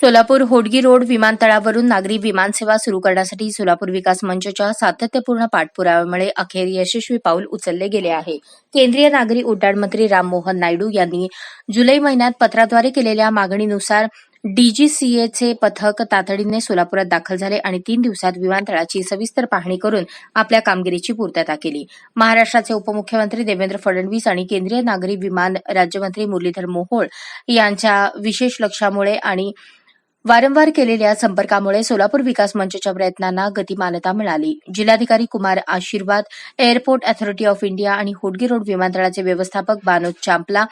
Solapur Hodgi road विमानतळावरून नागरी विमानसेवा सुरू करण्यासाठी सोलापूर विकास मंचच्या सातत्यपूर्ण पाठपुराव्यामुळे अखेर यशस्वी पाऊल उचलले गेले आहे. केंद्रीय नागरी उड्डाण मंत्री राममोहन नायडू यांनी जुलै महिन्यात पत्राद्वारे केलेल्या मागणीनुसार डीजीसीएचे पथक तातडीने सोलापुरात दाखल झाले आणि तीन दिवसात विमानतळाची सविस्तर पाहणी करून आपल्या कामगिरीची पूर्तता केली. महाराष्ट्राचे उपमुख्यमंत्री देवेंद्र फडणवीस आणि केंद्रीय नागरी विमान राज्यमंत्री मुरलीधर मोहोळ यांच्या विशेष लक्षामुळे आणि वारंवार केलेल्या संपर्कामुळे सोलापूर विकास मंचच्या प्रयत्नांना गतिमानता मिळाली. जिल्हाधिकारी कुमार आशीर्वाद एअरपोर्ट अथॉरिटी ऑफ इंडिया आणि होडगी रोड विमानतळाचे व्यवस्थापक बानोद चांपला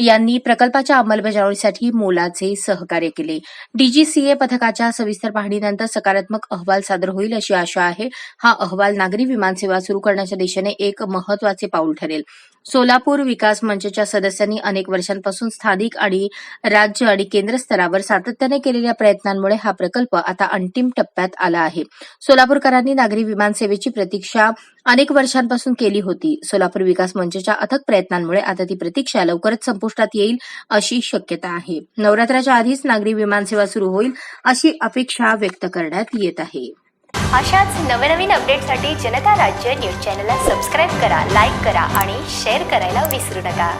यांनी प्रकल्पाच्या अंमलबजावणीसाठी मोलाचे सहकार्य केले. डीजीसीए पथकाच्या सविस्तर पाहणीनंतर सकारात्मक अहवाल सादर होईल अशी आशा आहे. हा अहवाल नागरी विमानसेवा सुरू करण्याच्या दिशेने एक महत्त्वाचे पाऊल ठरेल. सोलापूर विकास मंचच्या सदस्यांनी अनेक वर्षांपासून स्थानिक आणि राज्य आणि केंद्र स्तरावर सातत्याने केलेल्या प्रयत्नांमुळे हा प्रकल्प आता अंतिम टप्प्यात आला आहे. सोलापूरकरांनी नागरी विमानसेवेची प्रतीक्षा अनेक वर्षांपासून केली होती. सोलापूर विकास मंचच्या अथक प्रयत्नांमुळे आता ती प्रतीक्षा लवकरच संपुष्टात येईल अशी शक्यता आहे. नवरात्राच्या आधीच नागरी विमानसेवा सुरू होईल अशी अपेक्षा व्यक्त करण्यात येत आहे. अशाच नवनवीन अपडेटसाठी जनता राज्य न्यूज चॅनलला सबस्क्राईब करा लाईक करा आणि शेअर करायला विसरू नका.